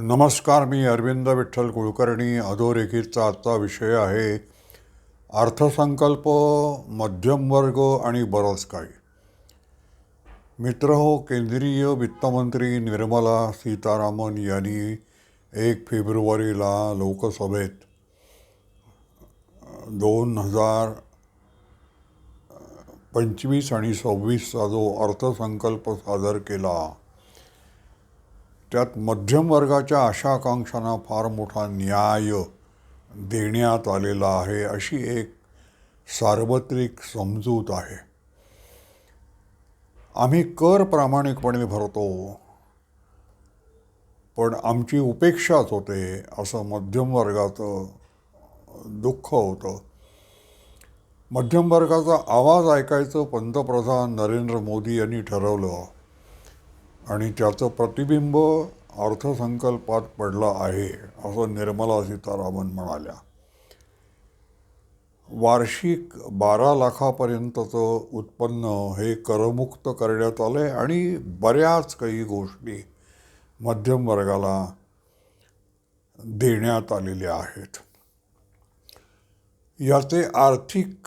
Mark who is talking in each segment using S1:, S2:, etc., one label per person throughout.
S1: नमस्कार मी अरविंद विठ्ठल कुलकर्णी. अधोरेखितचा आजचा विषय आहे अर्थसंकल्प मध्यमवर्ग आणि बरंच काही. मित्र हो केंद्रीय वित्तमंत्री निर्मला सीतारामन यांनी एक फेब्रुवारीला लोकसभेत दोन हजार पंचवीस आणि सव्वीसचा जो अर्थसंकल्प सादर केला त्यात मध्यम वर्गाच्या आशाकांक्षांना फार मोठा न्याय देण्यात आलेला आहे अशी एक सार्वत्रिक समजूत आहे. आम्ही कर प्रामाणिकपणे भरतो पण आमची उपेक्षाच होते असं मध्यम वर्गाचं दुःख होतं. मध्यम वर्गाचा आवाज ऐकायचं पंतप्रधान नरेंद्र मोदी यांनी ठरवलं आणि त्याचं प्रतिबिंब अर्थसंकल्पात पडलं आहे असं निर्मला सीतारामन म्हणाल्या. वार्षिक बारा लाखापर्यंतचं उत्पन्न हे करमुक्त करण्यात आलं आहे आणि बऱ्याच काही गोष्टी मध्यम वर्गाला देण्यात आलेल्या आहेत. याचे आर्थिक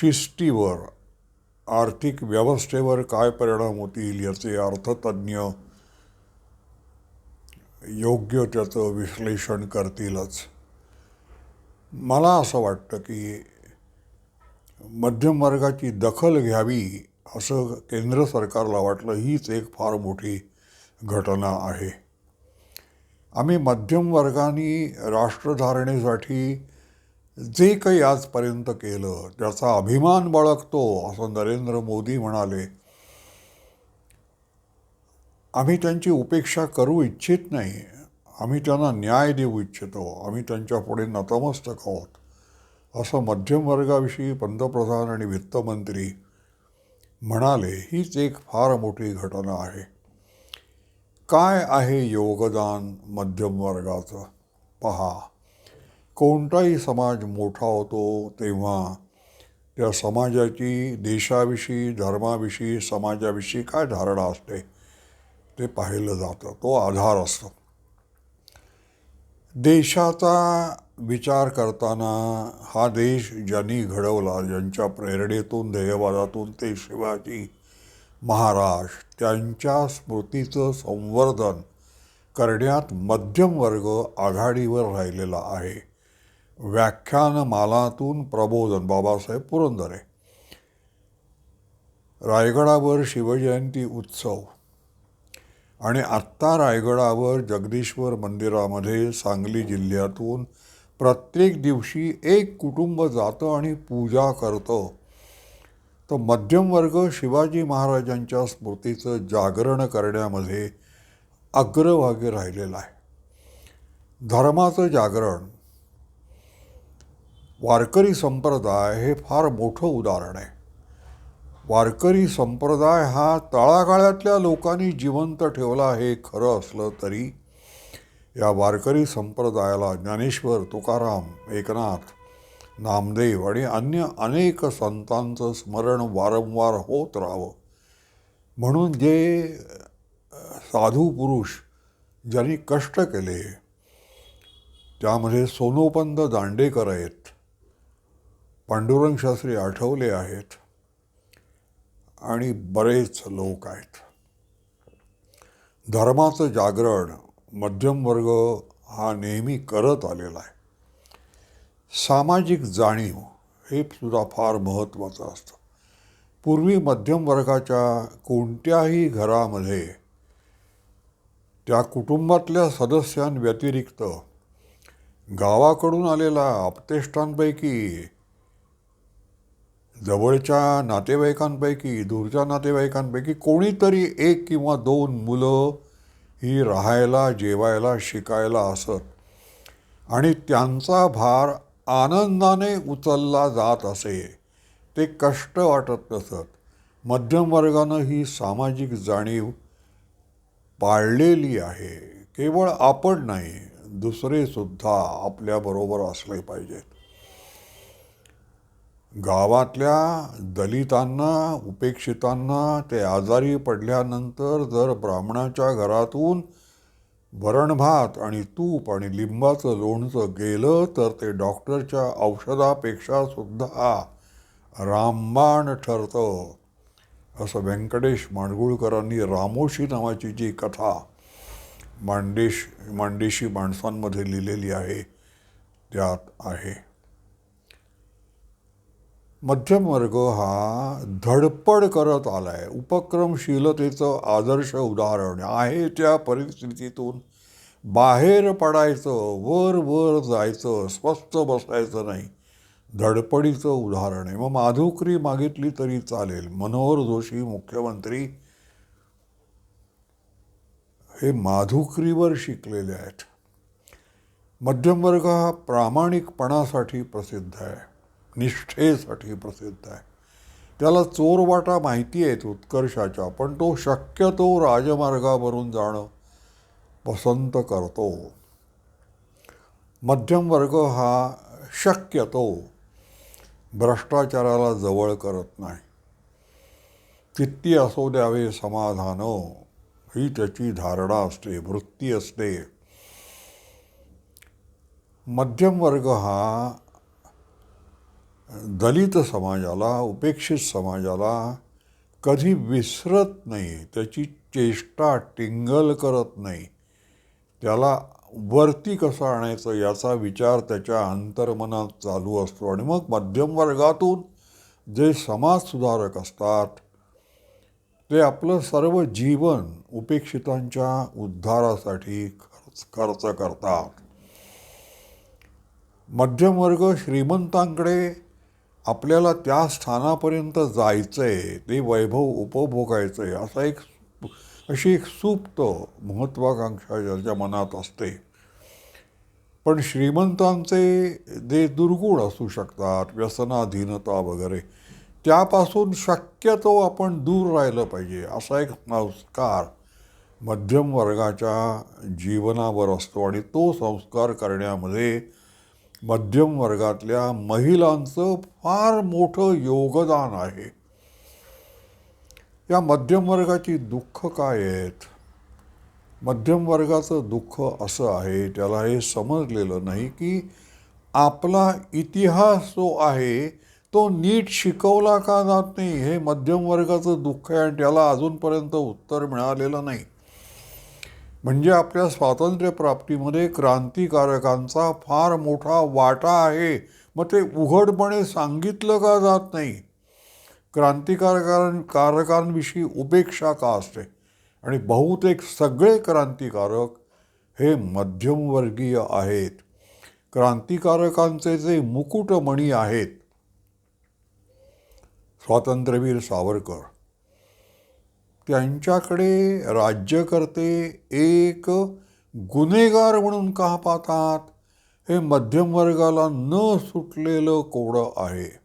S1: शिस्तीवर आर्थिक व्यवस्थेवर काय परिणाम होतील याचे अर्थतज्ज्ञ योग्य त्याचं विश्लेषण करतीलच. मला असं वाटतं की मध्यम वर्गाची दखल घ्यावी असं केंद्र सरकारला वाटलं हीच एक फार मोठी घटना आहे. आम्ही मध्यम वर्गाने राष्ट्रधारणेसाठी जे काही आजपर्यंत केलं त्याचा अभिमान बाळगतो असं नरेंद्र मोदी म्हणाले आम्ही त्यांची उपेक्षा करू इच्छित नाही. आम्ही त्यांना न्याय देऊ इच्छितो. आम्ही त्यांच्या पुढे नतमस्तक आहोत. असं मध्यम वर्गाविषयी पंतप्रधान आणि वित्तमंत्री म्हणाले हीच एक फार मोठी घटना आहे. काय आहे योगदान मध्यम वर्गाचं? पहा. कोणताही समाज मोठा होतो तेव्हा त्या समाजाची देशाविषयी धर्माविषयी समाजाविषयी काय धारणा असते ते पाहिलं जातं. तो आधार असतो. देशाचा विचार करताना हा देश ज्यांनी घडवला ज्यांच्या प्रेरणेतून ध्येयवादातून ते शिवाजी महाराज त्यांच्या स्मृतीचं संवर्धन करण्यात मध्यम वर्ग आघाडीवर राहिलेला आहे. व्याख्यानमालातून प्रबोधन. बाबासाहेब पुरंदरे. रायगडावर शिवजयंती उत्सव. आणि आत्ता रायगडावर जगदीश्वर मंदिरामध्ये सांगली जिल्ह्यातून प्रत्येक दिवशी एक कुटुंब जातं आणि पूजा करतं. तर मध्यमवर्ग शिवाजी महाराजांच्या स्मृतीचं जागरण करण्यामध्ये अग्रभागी राहिलेला आहे. धर्माचं जागरण वारकरी संप्रदाय हे फार मोठं उदाहरण आहे. वारकरी संप्रदाय हा तळागाळातल्या लोकांनी जिवंत ठेवला हे खरं असलं तरी या वारकरी संप्रदायाला ज्ञानेश्वर तुकाराम एकनाथ नामदेव आणि अन्य अनेक संतांचं स्मरण वारंवार होत राहावं. म्हणून जे साधू पुरुष ज्यांनी कष्ट केले त्यामध्ये सोनोपंत दांडेकर आहेत पांडुरंग शास्त्री आठवले आहेत आणि बरेच लोक आहेत. धर्माचं जागरण मध्यम वर्ग हा नेहमी करत आलेला आहे. सामाजिक जाणीव हे सुद्धा फार महत्त्वाचं असतं. पूर्वी मध्यम वर्गाच्या कोणत्याही घरामध्ये त्या कुटुंबातल्या सदस्यांव्यतिरिक्त गावाकडून आलेला आपतेष्टांपैकी जवळच्या नातेवाईकांपैकी दूरच्या नातेवाईकांपैकी कोणीतरी एक किंवा दोन मुलं ही राहायला जेवायला शिकायला असत. आणि त्यांचा भार आनंदाने उचलला जात असे ते कष्ट वाटत नसत. मध्यमवर्गानं ही सामाजिक जाणीव पाळलेली आहे. केवळ आपण नाही दुसरेसुद्धा आपल्याबरोबर असले पाहिजेत. गावातल्या दलितांना उपेक्षितांना ते आजारी पडल्यानंतर जर ब्राह्मणाच्या घरातून वरणभात आणि तूप आणि लिंबाचं लोणचं गेलं तर ते डॉक्टरच्या औषधापेक्षा सुद्धा रामबाण ठरतं. असं व्यंकटेश माडगुळकरांनी रामोशी नावाची जी कथा मांडेश मांडेशी माणसांमध्ये लिहिलेली आहे त्यात आहे. मध्यम वर्ग हा धडपड करत आलाय. उपक्रमशीलतेचं आदर्श उदाहरण आहे त्या परिस्थितीतून बाहेर पडायचं वर वर जायचं स्वस्थ बसायचं नाही. धडपडीचं उदाहरण आहे. मग माधुकरी मागितली तरी चालेल. मनोहर जोशी मुख्यमंत्री. हे माधुकरीवर शिकलेले आहेत. मध्यम वर्ग हा प्रामाणिकपणासाठी प्रसिद्ध आहे. निष्ठेसाठी प्रसिद्ध आहे. त्याला चोरवाटा माहिती आहेत उत्कर्षाच्या पण तो शक्यतो राजमार्गावरून जाणं पसंत करतो. मध्यम वर्ग हा शक्यतो भ्रष्टाचाराला जवळ करत नाही. किती असो द्यावे समाधान. ही त्याची धारणा असते वृत्ती असते. मध्यम वर्ग हा दलित समाजाला उपेक्षित समाजाला कधी विसरत नाही त्याची चेष्टा टिंगल करत नाही. त्याला वरती कसं आणायचं याचा विचार त्याच्या अंतर्मनात चालू असतो. आणि मग मध्यम वर्गातून जे समाजसुधारक असतात ते आपलं सर्व जीवन उपेक्षितांच्या उद्धारासाठी खर्च खर्च करतात. मध्यम वर्ग श्रीमंतांकडे आपल्याला त्या स्थानापर्यंत जायचं आहे ते वैभव उपभोगायचं आहे असा एक अशी एक सुप्त महत्त्वाकांक्षा ज्याच्या मनात असते. पण श्रीमंतांचे जे दुर्गुण असू शकतात व्यसनाधीनता वगैरे त्यापासून शक्यतो आपण दूर राहिलं पाहिजे असा एक संस्कार मध्यम वर्गाच्या जीवनावर असतो आणि तो संस्कार करण्यामध्ये मध्यम वर्गातल्या महिलांचं फार मोठं योगदान आहे. या मध्यम वर्गाची दुःख काय आहेत? मध्यम वर्गाचं दुःख असं आहे त्याला हे समजलेलं नाही की आपला इतिहास जो आहे तो नीट शिकवला का जात नाही? हे मध्यम वर्गाचं दुःख आहे आणि त्याला अजूनपर्यंत उत्तर मिळालेलं नाही. म्हणजे आपल्या स्वातंत्र्यप्राप्तीमध्ये क्रांतिकारकांचा फार मोठा वाटा आहे. मग ते उघडपणे सांगितलं का जात नाही? क्रांतिकारकां कारकांविषयी उपेक्षा का असते? आणि बहुतेक सगळे क्रांतिकारक हे मध्यमवर्गीय आहेत. क्रांतिकारकांचे जे मुकुटमणी आहेत स्वातंत्र्यवीर सावरकर त्यांच्याकडे राज्यकर्ते एक गुन्हेगार म्हणून का पाहतात? हे मध्यम वर्गाला न सुटलेलं कोडं आहे.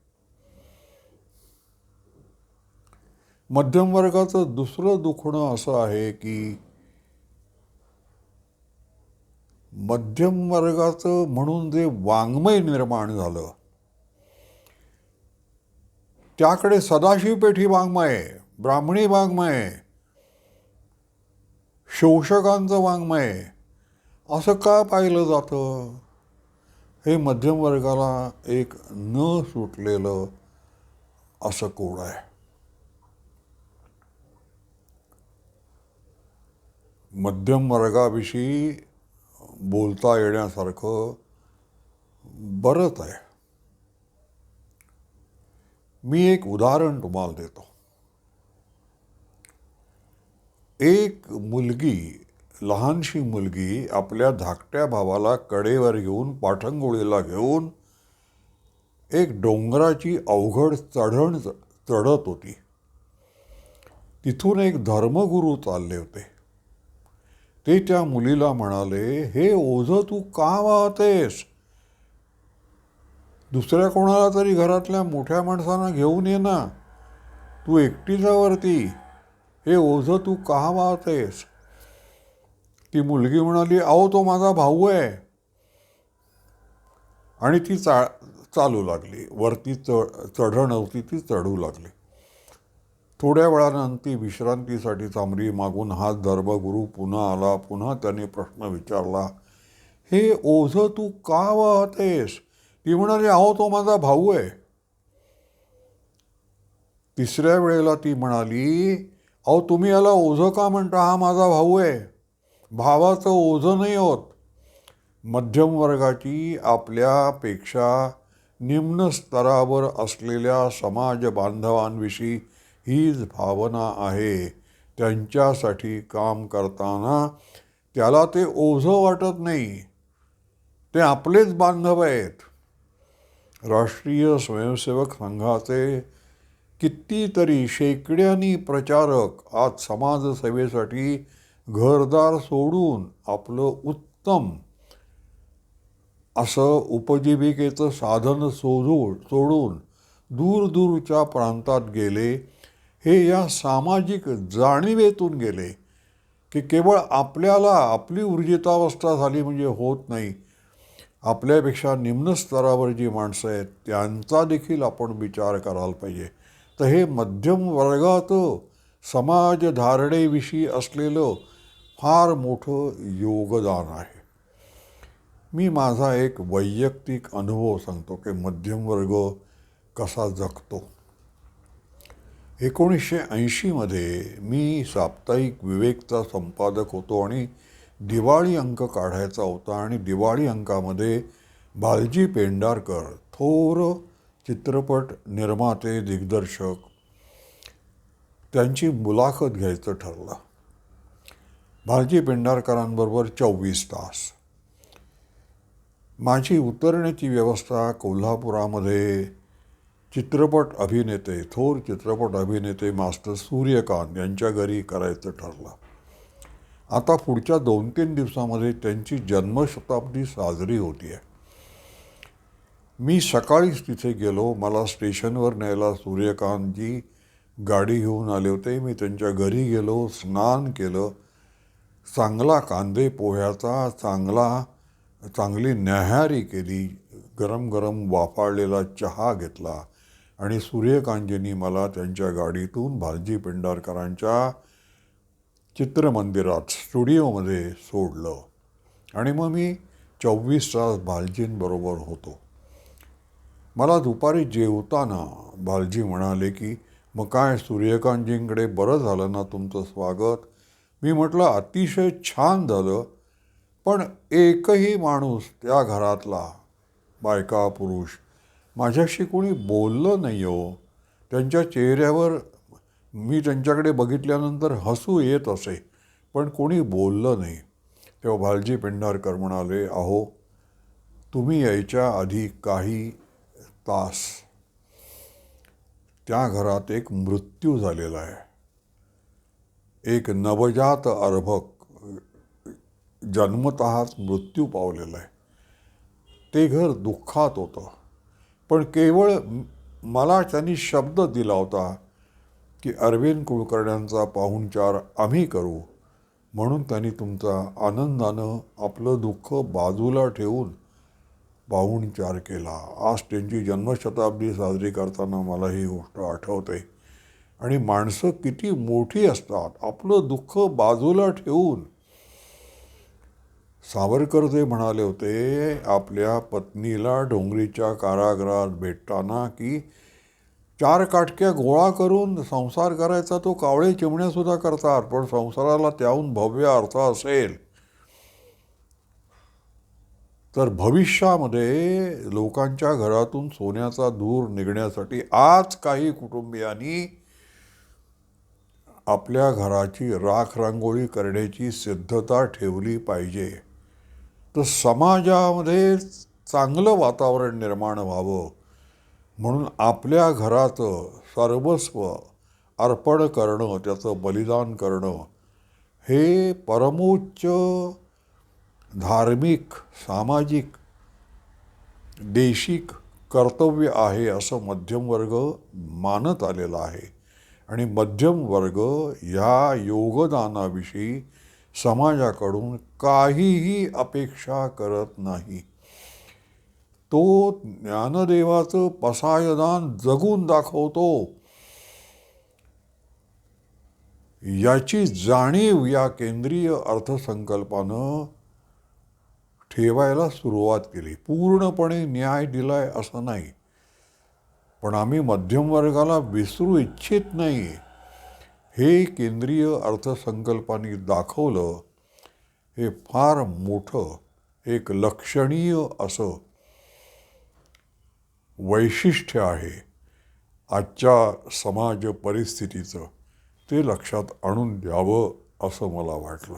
S1: मध्यम वर्गाचं दुसरं दुखणं असं आहे की मध्यम वर्गाचं म्हणून जे वाङ्मय निर्माण झालं त्याकडे सदाशिव पेठी वाङ्मय ब्राह्मणी वाङ्मय शोषकांचं वाङ्मय असं का पाहिलं जातं? हे मध्यम वर्गाला एक न सुटलेलं असं कोड आहे. मध्यम वर्गाविषयी बोलता येण्यासारखं बरंच आहे. मी एक उदाहरण तुम्हाला देतो. एक मुलगी लहानशी मुलगी आपल्या धाकट्या भावाला कडेवर घेऊन पाठंगोळीला घेऊन एक डोंगराची अवघड चढण चढत होती. तिथून एक धर्मगुरू चालले होते. ते त्या मुलीला म्हणाले हे ओझं तू का वाहतेस? दुसऱ्या कोणाला तरी घरातल्या मोठ्या माणसांना घेऊन ये ना. तू एकटीचा वरती. हे ओझं तू का वाहतेस? ती मुलगी म्हणाली अहो तो माझा भाऊ आहे. आणि ती चा चालू लागली. वरती चढ चढण होती ती चढू लागली. थोड्या वेळानंतर विश्रांतीसाठी चांबरी मागून हाच धर्मगुरु पुन्हा आला. पुन्हा त्याने प्रश्न विचारला हे ओझं तू का वाहतेस? ती म्हणाली अहो तो माझा भाऊ आहे. तिसऱ्या वेळेला ती म्हणाली अहो तुम्ही याला ओझं का म्हणता? हा माझा भाऊ आहे. भावाचं ओझं नाही होत. मध्यम वर्गाची आपल्यापेक्षा निम्न स्तरावर असलेल्या समाज बांधवांविषयी हीच भावना आहे. त्यांच्यासाठी काम करताना त्याला ते ओझं वाटत नाही. ते आपलेच बांधव आहेत. राष्ट्रीय स्वयंसेवक संघाचे कितीतरी शेकड्यांनी प्रचारक आज समाजसेवेसाठी घरदार सोडून आपलं उत्तम असं उपजीविकेचं साधन सोडून सोडून दूरदूरच्या प्रांतात गेले हे या सामाजिक जाणीवेतून गेले की केवळ आपल्याला आपली ऊर्जितावस्था झाली म्हणजे होत नाही. आपल्यापेक्षा निम्न स्तरावर जी माणसं आहेत त्यांचा देखील आपण विचार करायला पाहिजे. तर हे मध्यम वर्गात समाजधारणेविषयी असलेलं फार मोठं योगदान आहे. मी माझा एक वैयक्तिक अनुभव सांगतो की मध्यम वर्ग कसा जगतो. एकोणीसशे ऐंशीमध्ये मी साप्ताहिक विवेकचा संपादक होतो आणि दिवाळी अंक काढायचा होता आणि दिवाळी अंकामध्ये बालजी पेंडारकर थोर चित्रपट निर्माते दिग्दर्शक त्यांची मुलाखत घ्यायचं ठरलं. भालजी पेंढारकरांबरोबर चोवीस तास. माझी उतरण्याची व्यवस्था कोल्हापुरामध्ये चित्रपट अभिनेते थोर चित्रपट अभिनेते मास्टर सूर्यकांत यांच्या घरी करायचं ठरलं. आता पुढच्या दोन तीन दिवसामध्ये त्यांची जन्मशताब्दी साजरी होती आहे मी सकाळीच तिथे गेलो. मला स्टेशनवर न्यायला सूर्यकांतजी गाडी घेऊन आले होते. मी त्यांच्या घरी गेलो स्नान केलं. चांगला कांदे पोह्याचा चांगला चांगली न्याहारी केली. गरम गरम वाफाळलेला चहा घेतला. आणि सूर्यकांतजींनी मला त्यांच्या गाडीतून भालजी पेंढारकरांच्या चित्रमंदिरात स्टुडिओमध्ये सोडलं. आणि मग मी चोवीस तास भालजींबरोबर होतो. मला दुपारी जेवताना बालजी म्हणाले की मग काय सूर्यकांतजींकडे बरं झालं ना तुमचं स्वागत? मी म्हटलं अतिशय छान झालं पण एकही माणूस त्या घरातला बायका पुरुष माझ्याशी कोणी बोललं नाही हो. त्यांच्या चेहऱ्यावर मी त्यांच्याकडे बघितल्यानंतर हसू येत असे पण कोणी बोललं नाही. तेव्हा भालजी पेंढारकर म्हणाले अहो तुम्ही यायच्या आधी काही तास. त्या घरात एक मृत्यू झालेला आहे. एक नवजात अर्भक जन्मतःच मृत्यू पावलेला आहे. ते घर दुःखात होतं. पण केवळ मला त्यांनी शब्द दिला होता की अरविंद कुलकर्ण्यांचा पाहुणचार आम्ही करू. म्हणून त्यांनी तुमचा आनंदानं आपलं दुःख बाजूला ठेवून पाहुणचार केला. आज त्यांची जन्मशताब्दी साजरी करताना मला ही गोष्ट आठवते. आणि माणसं किती मोठी असतात. आपलं दुःख बाजूला ठेवून. सावरकर जे म्हणाले होते आपल्या पत्नीला डोंगरीच्या कारागृहात भेटताना की चार काटक्या गोळा करून संसार करायचा तो कावळे चिमण्यासुद्धा करतात. पण संसाराला त्याहून भव्य अर्थ असेल. तर भविष्यामध्ये लोकांच्या घरातून सोन्याचा धूर निघण्यासाठी आज काही कुटुंबियांनी आपल्या घराची राख रांगोळी करण्याची सिद्धता ठेवली पाहिजे. तर समाजामध्ये चांगलं वातावरण निर्माण व्हावं. म्हणून आपल्या घराचं सर्वस्व अर्पण करणं त्याचं बलिदान करणं हे परमोच्च धार्मिक सामाजिक देशिक कर्तव्य आहे असं मध्यमवर्ग मानत आलेला आहे. आणि मध्यमवर्ग ह्या योगदानाविषयी समाजाकडून काहीही अपेक्षा करत नाही. तो ज्ञानदेवाचं पसायदान जगून दाखवतो. याची जाणीव या केंद्रीय अर्थसंकल्पानं ठेवायला सुरुवात केली. पूर्णपणे न्याय दिलाय असं नाही. पण आम्ही मध्यम वर्गाला विसरू इच्छित नाही हे केंद्रीय अर्थसंकल्पाने दाखवलं हे फार मोठं एक लक्षणीय असं वैशिष्ट्य आहे. आजच्या समाज परिस्थितीचं ते लक्षात आणून द्यावं असं मला वाटलं.